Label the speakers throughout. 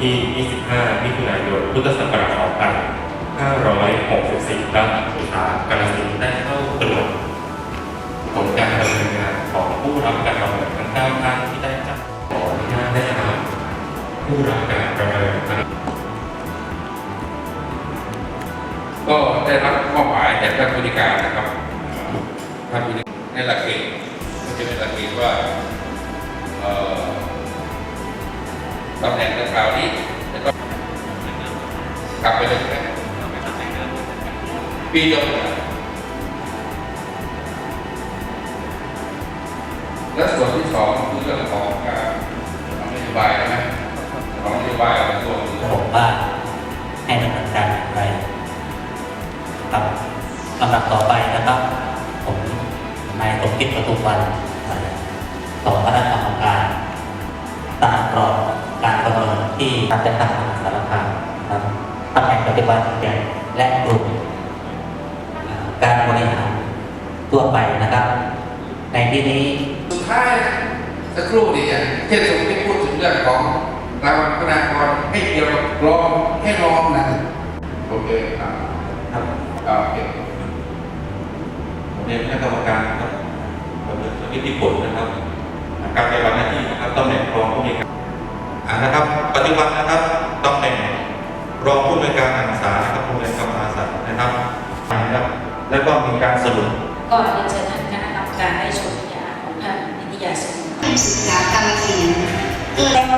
Speaker 1: ที่ 25 มิถุนายน พุทธศักราช2564ครับอุตสาหกรรมสินได้เข้าตรวจผลการดำเนินงานของผู้รับการประเมินทั้ง9ท่านที่ได้จัดขออนุญาตได้นำผู้รับการประเมิน
Speaker 2: ก็ได้รับมอบหมายจากท่านผู้ธิการนะครับท่านผู้ธิในหลักเกณฑ์ก็จะเป็นหลักเกณฑ์ว่าเอ่อ ตำแหน่งดังกล่าวนี้จะต้องกลับไปเลยนะปีเดียวกันและส่วนที่สองคือเรื่องของการทำนโยบายนะของนโยบายของกระทรวง
Speaker 3: ผมว่าให้ดำเนินการอย่างไรครับลำดับต่อไปนะครับ ผมนายสมคิดประตูวันางจังหวัดมหาสารคามครับตำแหน่งปฏิบัติใหญ่และกลุ่มอ่าการบริหารทั่วไปนะครับ ในที่นี้
Speaker 2: สุดท้ายนะสักครู่นี่อย่างเช่นสมมติพูดถึงเรื่องของรางวัลพนากรให้เกี่ยวกับรองให้รองนะโอเคครับ
Speaker 3: ครับ
Speaker 2: อ่าโอเค
Speaker 1: ผมเรียนคณะกรรมการครับประเมินสถิติผลนะครับ การปฏิบัติหน้าที่นะครับตำแหน่งรองผู้อำนวยการอ่า นะครับ ปัจจุบันนะครับตำแหน่งรองผู้อำนวยการการศึกษานะครับโรงเรียนกำมะสัตว์นะครับนะครับ แล้วก็มีการสรุป
Speaker 4: ก็เรียนเชิญท่านคณะกรรมการได้ชมวิทยาของท่านนิตยาสุน
Speaker 5: ศึกษากาลสินธุ์
Speaker 4: แต่มาร่วมกัน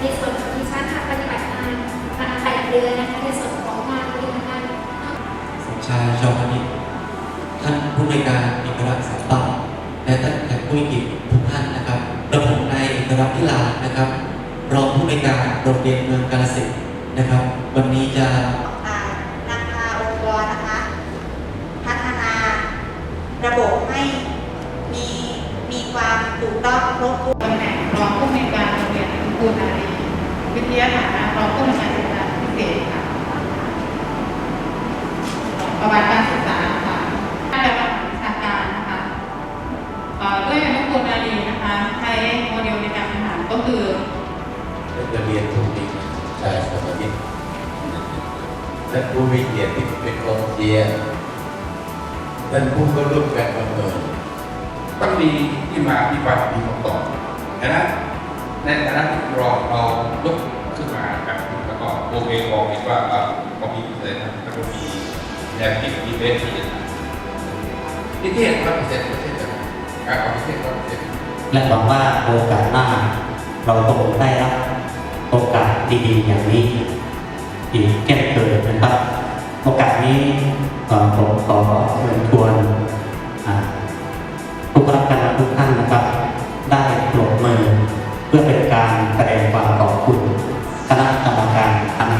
Speaker 4: ในส่วน
Speaker 1: ของ
Speaker 5: ดิฉันค่ะปฏิบัติงานมาแปดเดือนนะคะในส่วนของงานบริหารงาน
Speaker 6: สมชายชาวพนิชท่านผู้ในการเอกรักษ์สัมปัตย์และท่านแขกผู้มีเกียรติทุกท่านนะครับและผมนายเอกรักษ์พิลานะครับ รองผู้ในการโรงเรียนเมืองกาฬสินธุ์นะครับ วันนี้จะ
Speaker 7: อ่านำพาองค์กรนะคะ พัฒนาระบบให้มีมีความถูกต้องครบถ้วน
Speaker 8: ตำแหน่งรองผู้อำนการ โรงเรียนอนุกูนารีวิทยาฐานะรองผู้อำนวยการศึกษาพิเศษค่ะประวัติการศึกษาค่ะด้านการวิชาการนะคะเอ่อด้วยอนุกูนารีนะคะใช้โมเดลในการบริหารก็คือ
Speaker 9: จะเรียนถูกดีใชายสมาธิท่านผู้มีเกียรติที่เป็นกองเชียร์ท่านผู้ก็ร่วมกันประเมิน
Speaker 2: ต้องมีที่มาที่ไปมีคำตอบนะ ในฐานะที่รองเรายกขึ้นมาครับแล้วก็โอเคมองเห็นว่าเอ่อพอมีเลยนะแล้วก็มีแนวคิดมีเบสที่จะนิเทศร้อยเปอร์เซ็นต์ประเทศจะการเอาประเทศร้อยเปอร์เซ็นต์
Speaker 3: และหวังว่าโอกาสหน้าเราคงได้รับโอกาสดีๆอย่างนี้อีกเช่นเคยนะครับ โอกาสนี้ผมขอเชิญชวน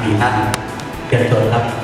Speaker 3: สดงความีท่านเชิญชวนครับ